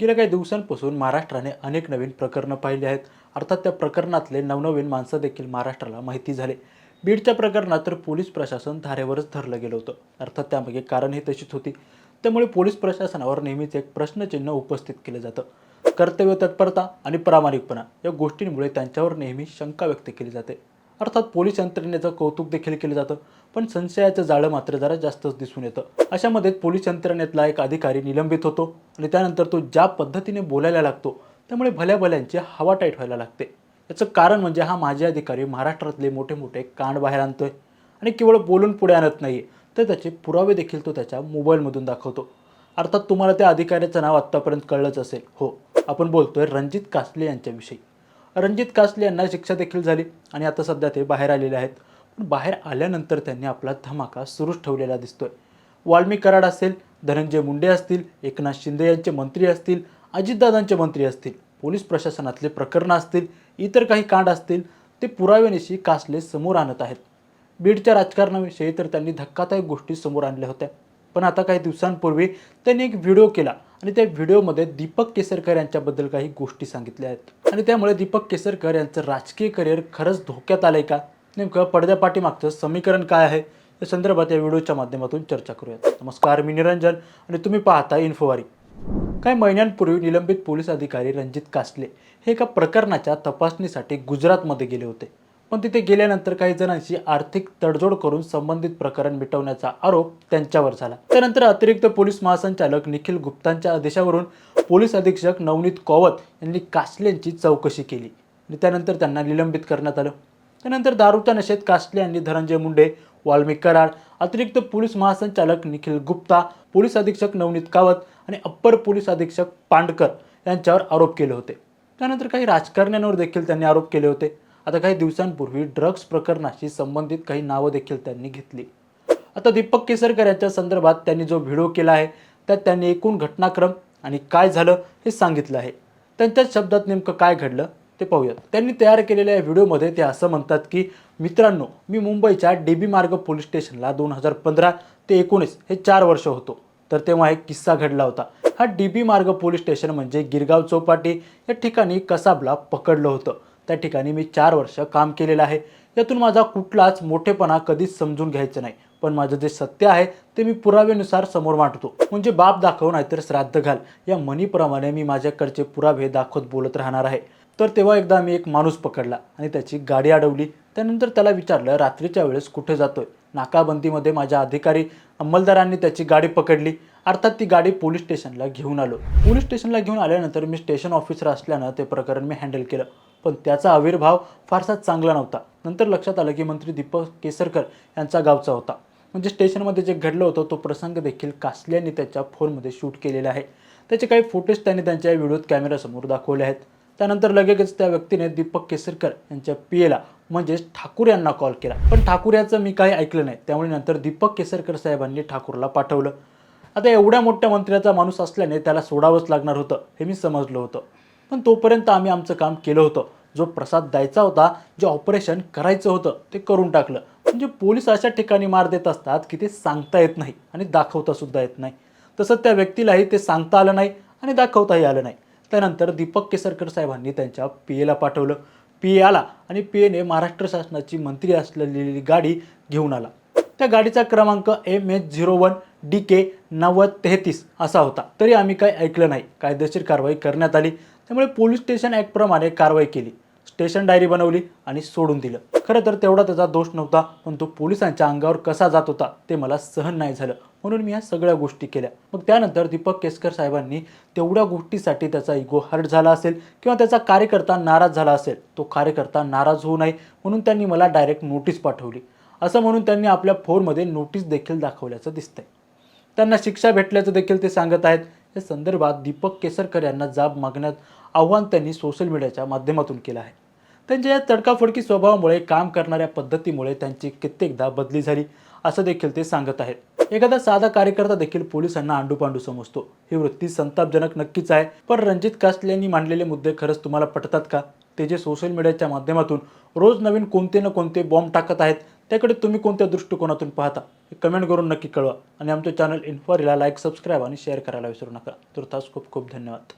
गेल्या काही दिवसांपासून महाराष्ट्राने अनेक नवीन प्रकरणं पाहिली आहेत. अर्थात त्या प्रकरणातले नवनवीन माणसं देखील महाराष्ट्राला माहिती झाले. बीडच्या प्रकरणात तर पोलीस प्रशासन धारेवरच धरलं गेलं होतं. अर्थात त्यामागे कारण ही तशीच होती. त्यामुळे पोलीस प्रशासनावर नेहमीच एक प्रश्नचिन्ह उपस्थित केलं जातं. कर्तव्य तत्परता आणि प्रामाणिकपणा या गोष्टींमुळे त्यांच्यावर नेहमी शंका व्यक्त केली जाते. अर्थात पोलीस यंत्रणेचं कौतुक देखील केलं जातं पण संशयाचं जाळं मात्र जरा जास्तच दिसून येतं. अशामध्ये पोलीस यंत्रणेतला एक अधिकारी निलंबित होतो आणि त्यानंतर तो ज्या पद्धतीने बोलायला लागतो त्यामुळे भल्या भल्यांची हवा टाईट व्हायला लागते. याचं कारण म्हणजे हा माजी अधिकारी महाराष्ट्रातले मोठे मोठे कांड बाहेर आणतोय आणि केवळ बोलून पुढे आणत नाही तर त्याचे पुरावे देखील तो त्याच्या मोबाईलमधून दाखवतो. अर्थात तुम्हाला त्या अधिकाऱ्याचं नाव आत्तापर्यंत कळलंच असेल. हो आपण बोलतोय रणजित कासले यांच्याविषयी. रणजित कासले यांना शिक्षा देखील झाली आणि आता सध्या ते बाहेर आलेले आहेत. पण बाहेर आल्यानंतर त्यांनी आपला धमाका सुरूच ठेवलेला दिसतोय. वाल्मी कराड असेल धनंजय मुंडे असतील एकनाथ शिंदे यांचे मंत्री असतील अजितदादांचे मंत्री असतील पोलीस प्रशासनातले प्रकरणं असतील इतर काही कांड असतील ते पुराव्यानिशी कासले समोर आणत आहेत. बीडच्या राजकारणाविषयी तर त्यांनी धक्कादायक गोष्टी समोर आणल्या होत्या. पण आता काही दिवसांपूर्वी त्यांनी एक व्हिडिओ केला. आणि त्या व्हिडिओमध्ये दीपक केसरकर यांच्याबद्दल काही गोष्टी सांगितल्या आहेत. आणि त्यामुळे दीपक केसरकर यांचं राजकीय करिअर खरंच धोक्यात आलंय का? नेमकं पडद्यापाठीमागचं समीकरण काय आहे? या संदर्भात या व्हिडिओच्या माध्यमातून चर्चा करूयात. नमस्कार मी निरंजन आणि तुम्ही पाहता इन्फोवारी. काही महिन्यांपूर्वी निलंबित पोलीस अधिकारी रणजित कासले हे एका प्रकरणाच्या तपासणीसाठी गुजरातमध्ये गेले होते. पण तिथे गेल्यानंतर काही जणांशी आर्थिक तडजोड करून संबंधित प्रकरण मिटवण्याचा आरोप त्यांच्यावर झाला. त्यानंतर अतिरिक्त पोलीस महासंचालक निखिल गुप्तांच्या आदेशावरून पोलीस अधीक्षक नवनीत कौवत यांनी कासलेंची चौकशी केली आणि त्यानंतर त्यांना निलंबित करण्यात आलं. त्यानंतर दारूच्या नशेत कासले यांनी धनंजय मुंडे वाल्मिक कराड अतिरिक्त पोलीस महासंचालक निखिल गुप्ता पोलीस अधीक्षक नवनीत कावत आणि अप्पर पोलीस अधीक्षक पांडकर यांच्यावर आरोप केले होते. त्यानंतर काही राजकारण्यांवर देखील त्यांनी आरोप केले होते. आता काही दिवसांपूर्वी ड्रग्ज प्रकरणाशी संबंधित काही नावं देखील त्यांनी घेतली. आता दीपक केसरकर यांच्या संदर्भात त्यांनी जो व्हिडिओ केला आहे त्यात त्यांनी एकूण घटनाक्रम आणि काय झालं हे सांगितलं आहे. त्यांच्याच शब्दात नेमकं काय घडलं ते पाहूयात. त्यांनी तयार केलेल्या या व्हिडिओमध्ये ते असं म्हणतात की मित्रांनो मी मुंबईच्या डीबी मार्ग पोलीस स्टेशनला दोन हजार पंधरा ते एकोणीस हे चार वर्ष होतो. तर तेव्हा एक किस्सा घडला होता. हा डीबी मार्ग पोलीस स्टेशन म्हणजे गिरगाव चौपाटी या ठिकाणी कसाबला पकडलं होतं. त्या ठिकाणी मी चार वर्ष काम केलेलं आहे. यातून माझा कुठलाच मोठेपणा कधीच समजून घ्यायचं नाही. पण माझं जे सत्य आहे ते मी पुराव्यानुसार समोर मांडतो. म्हणजे बाप दाखव नाहीतर श्राद्ध घाल. या म्हणीप्रमाणे मी माझ्याकडचे पुरावे दाखवत बोलत राहणार आहे. तर तेव्हा एकदा मी एक माणूस पकडला आणि त्याची गाडी अडवली. त्यानंतर त्याला विचारलं रात्रीच्या वेळेस कुठे जातोय? नाकाबंदीमध्ये माझ्या अधिकारी अंमलदारांनी त्याची गाडी पकडली. अर्थात ती गाडी पोलीस स्टेशनला घेऊन आलो. पोलीस स्टेशनला घेऊन आल्यानंतर मी स्टेशन ऑफिसर असल्यानं ते प्रकरण मी हँडल केलं. पण त्याचा आविर्भाव फारसा चांगला नव्हता. नंतर लक्षात आलं की मंत्री दीपक केसरकर यांचा गावचा होता. म्हणजे स्टेशनमध्ये जे घडलं होतं तो प्रसंग देखील कासल्याने त्याच्या फोनमध्ये शूट केलेला आहे. त्याचे काही फोटोज त्यांनी त्यांच्या व्हिडिओत कॅमेऱ्यासमोर दाखवले आहेत. त्यानंतर लगेचच त्या व्यक्तीने दीपक केसरकर यांच्या पी एला म्हणजेच ठाकूर यांना कॉल केला. पण ठाकूर याचं मी काही ऐकलं नाही. त्यामुळे नंतर दीपक केसरकर साहेबांनी ठाकूरला पाठवलं. आता एवढ्या मोठ्या मंत्र्याचा माणूस असल्याने त्याला सोडावंच लागणार होतं हे मी समजलं होतं. पण तोपर्यंत आम्ही आमचं काम केलं होतं. जो प्रसाद द्यायचा होता जे ऑपरेशन करायचं होतं ते करून टाकलं. म्हणजे पोलीस अशा ठिकाणी मार देत असतात की ते सांगता येत नाही आणि दाखवता सुद्धा येत नाही. तसं त्या व्यक्तीलाही ते सांगता आलं नाही आणि दाखवताही आलं नाही. त्यानंतर दीपक केसरकर साहेबांनी त्यांच्या पी एला पाठवलं. पी ए आला आणि पी एने महाराष्ट्र शासनाची मंत्री असलेली गाडी घेऊन आला. त्या गाडीचा क्रमांक M H zero one D K नव्वद तेहतीस असा होता. तरी आम्ही काही ऐकलं नाही. कायदेशीर कारवाई करण्यात आली. त्यामुळे पोलीस स्टेशन ॲक्टप्रमाणे कारवाई केली. स्टेशन डायरी बनवली आणि सोडून दिलं. खरं तर तेवढा त्याचा दोष नव्हता पण तो पोलिसांच्या अंगावर कसा जात होता ते मला सहन नाही झालं. म्हणून मी ह्या सगळ्या गोष्टी केल्या. मग त्यानंतर दीपक केसकर साहेबांनी तेवढ्या गोष्टीसाठी त्याचा इगो हर्ट झाला असेल किंवा त्याचा कार्यकर्ता नाराज झाला असेल तो कार्यकर्ता नाराज होऊ नये म्हणून त्यांनी मला डायरेक्ट नोटीस पाठवली. असं म्हणून त्यांनी आपल्या फोनमध्ये नोटीस देखील दाखवल्याचं दिसतंय. त्यांना शिक्षा भेटल्याचं देखील ते सांगत आहेत. या संदर्भात दीपक केसरकर यांना जाब मागण्यात आव्हान त्यांनी सोशल मीडियाच्या माध्यमातून केलं आहे. त्यांच्या या तडकाफडकी स्वभावामुळे काम करणाऱ्या पद्धतीमुळे त्यांची कित्येकदा बदली झाली असं देखील ते सांगत आहेत. एखादा साधा कार्यकर्ता देखील पोलिसांना आंडूपांडू समजतो. ही वृत्ती संतापजनक नक्कीच आहे पण रणजित कास्टले यांनी मांडलेले मुद्दे खरंच तुम्हाला पटतात का? ते जे सोशल मीडियाच्या माध्यमातून रोज नवीन कोणते ना कोणते बॉम्ब टाकत आहेत त्याकडे तुम्ही कोणत्या दृष्टिकोनातून पाहता हे कमेंट करून नक्की कळवा. आणि आमचं चॅनल इन्फॉरीला लाईक सबस्क्राईब आणि शेअर करायला विसरू नका. तुर्तास खूप खूप धन्यवाद.